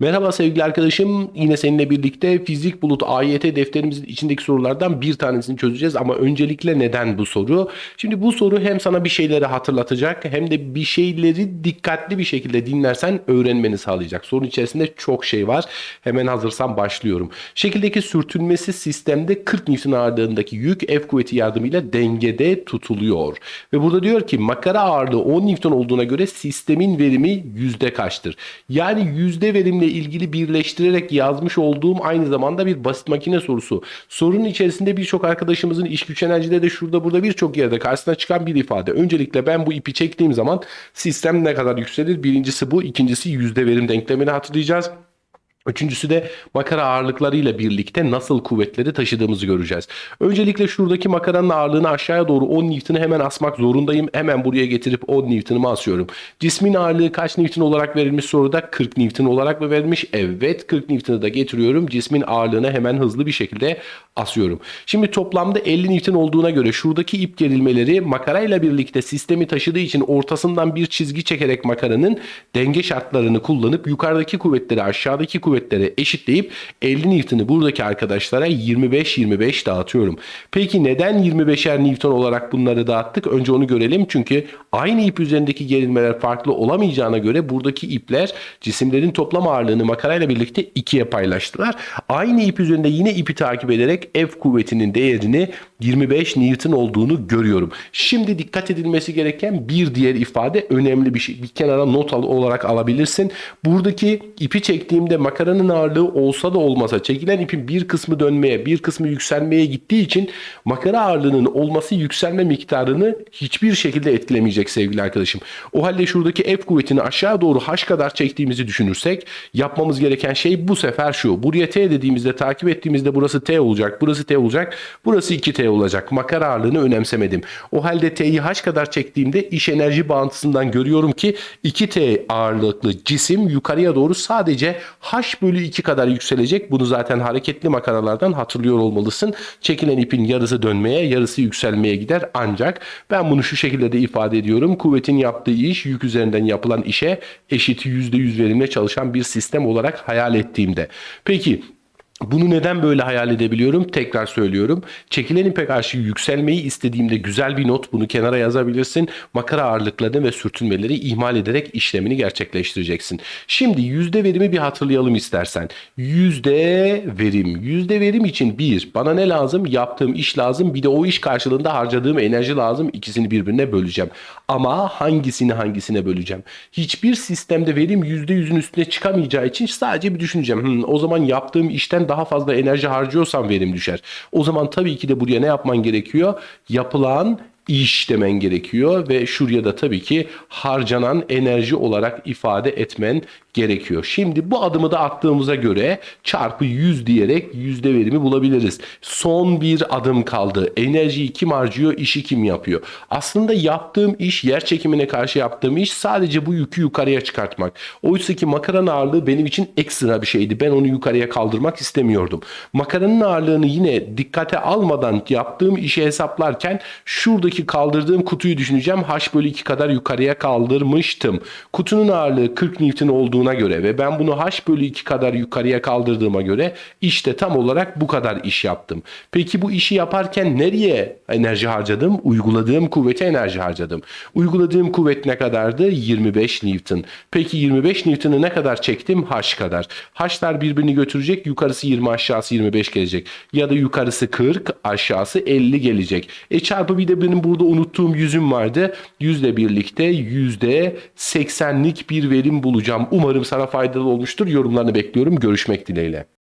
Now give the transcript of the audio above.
Merhaba sevgili arkadaşım. Yine seninle birlikte fizik bulut AYT defterimizin içindeki sorulardan bir tanesini çözeceğiz. Ama öncelikle neden bu soru? Şimdi bu soru hem sana bir şeyleri hatırlatacak hem de bir şeyleri dikkatli bir şekilde dinlersen öğrenmeni sağlayacak. Sorun içerisinde çok şey var. Hemen hazırsan başlıyorum. Şekildeki sürtünmesi sistemde 40 Newton ağırlığındaki yük F kuvveti yardımıyla dengede tutuluyor. Ve burada diyor ki makara ağırlığı 10 Newton olduğuna göre sistemin verimi yüzde kaçtır? Yani yüzde verimle ilgili birleştirerek yazmış olduğum aynı zamanda bir basit makine sorusu. Sorunun içerisinde birçok arkadaşımızın iş güç enerjide de şurada burada birçok yerde karşısına çıkan bir ifade. Öncelikle ben bu ipi çektiğim zaman sistem ne kadar yükselir? Birincisi bu. ikincisi yüzde verim denklemini hatırlayacağız. Üçüncüsü de makara ağırlıklarıyla birlikte nasıl kuvvetleri taşıdığımızı göreceğiz. Öncelikle şuradaki makaranın ağırlığını aşağıya doğru 10 Newton'u hemen asmak zorundayım. Hemen buraya getirip 10 Newton'umu asıyorum. Cismin ağırlığı kaç Newton olarak verilmiş soruda? 40 Newton olarak mı verilmiş? Evet 40 Newton'u da getiriyorum. Cismin ağırlığını hemen hızlı bir şekilde asıyorum. Şimdi toplamda 50 Newton olduğuna göre şuradaki ip gerilmeleri makarayla birlikte sistemi taşıdığı için ortasından bir çizgi çekerek makaranın denge şartlarını kullanıp yukarıdaki kuvvetleri aşağıdaki kuvvetleri eşitleyip 50 Newton'u buradaki arkadaşlara 25-25 dağıtıyorum. Peki neden 25'er Newton olarak bunları dağıttık? Önce onu görelim. Çünkü aynı ip üzerindeki gerilmeler farklı olamayacağına göre buradaki ipler cisimlerin toplam ağırlığını makarayla birlikte ikiye paylaştılar. Aynı ip üzerinde yine ipi takip ederek F kuvvetinin değerini 25 Newton olduğunu görüyorum. Şimdi dikkat edilmesi gereken bir diğer ifade önemli bir şey. Bir kenara not olarak alabilirsin. Buradaki ipi çektiğimde makaranın ağırlığı olsa da olmasa çekilen ipin bir kısmı dönmeye bir kısmı yükselmeye gittiği için makara ağırlığının olması yükselme miktarını hiçbir şekilde etkilemeyecek sevgili arkadaşım. O halde şuradaki F kuvvetini aşağı doğru H kadar çektiğimizi düşünürsek yapmamız gereken şey bu sefer şu. Buraya T dediğimizde takip ettiğimizde burası T olacak. Burası T olacak. Burası 2T olacak. Makara ağırlığını önemsemedim. O halde T'yi H kadar çektiğimde iş enerji bağıntısından görüyorum ki 2T ağırlıklı cisim yukarıya doğru sadece H bölü 2 kadar yükselecek. Bunu zaten hareketli makaralardan hatırlıyor olmalısın. Çekilen ipin yarısı dönmeye, yarısı yükselmeye gider. Ancak ben bunu şu şekilde de ifade ediyorum. Kuvvetin yaptığı iş yük üzerinden yapılan işe eşit %100 verimle çalışan bir sistem olarak hayal ettiğimde. Peki bunu neden böyle hayal edebiliyorum? Tekrar söylüyorum. Çekilen ipe karşı yükselmeyi istediğimde güzel bir not bunu kenara yazabilirsin. Makara ağırlıklarını ve sürtünmeleri ihmal ederek işlemini gerçekleştireceksin. Şimdi yüzde verimi bir hatırlayalım istersen. Yüzde verim. Yüzde verim için bir, bana ne lazım? Yaptığım iş lazım. Bir de o iş karşılığında harcadığım enerji lazım. İkisini birbirine böleceğim. Ama hangisini hangisine böleceğim? Hiçbir sistemde verim yüzde yüzün üstüne çıkamayacağı için sadece bir düşüneceğim. Hmm, o zaman yaptığım işten daha fazla enerji harcıyorsam verim düşer. O zaman tabii ki de buraya ne yapman gerekiyor? Yapılan iş demen gerekiyor ve şuraya da tabii ki harcanan enerji olarak ifade etmen gerekiyor. Şimdi bu adımı da attığımıza göre çarpı 100 diyerek yüzde verimi bulabiliriz. Son bir adım kaldı. Enerjiyi kim harcıyor, işi kim yapıyor? Aslında yaptığım iş, yer çekimine karşı yaptığım iş sadece bu yükü yukarıya çıkartmak. Oysa ki makaranın ağırlığı benim için ekstra bir şeydi. Ben onu yukarıya kaldırmak istemiyordum. Makaranın ağırlığını yine dikkate almadan yaptığım işi hesaplarken şuradaki kaldırdığım kutuyu düşüneceğim. H bölü 2 kadar yukarıya kaldırmıştım. Kutunun ağırlığı 40 Newton olduğuna göre ve ben bunu H bölü 2 kadar yukarıya kaldırdığıma göre işte tam olarak bu kadar iş yaptım. Peki bu işi yaparken nereye enerji harcadım? Uyguladığım kuvvete enerji harcadım. Uyguladığım kuvvet ne kadardı? 25 Newton. Peki 25 Newton'ı ne kadar çektim? H kadar. H'lar birbirini götürecek. Yukarısı 20 aşağısı 25 gelecek. Ya da yukarısı 40 aşağısı 50 gelecek. E çarpı bir de benim burada unuttuğum yüzüm vardı. Yüzle birlikte yüzde 80'lik bir verim bulacağım. Umarım sana faydalı olmuştur. Yorumlarını bekliyorum. Görüşmek dileğiyle.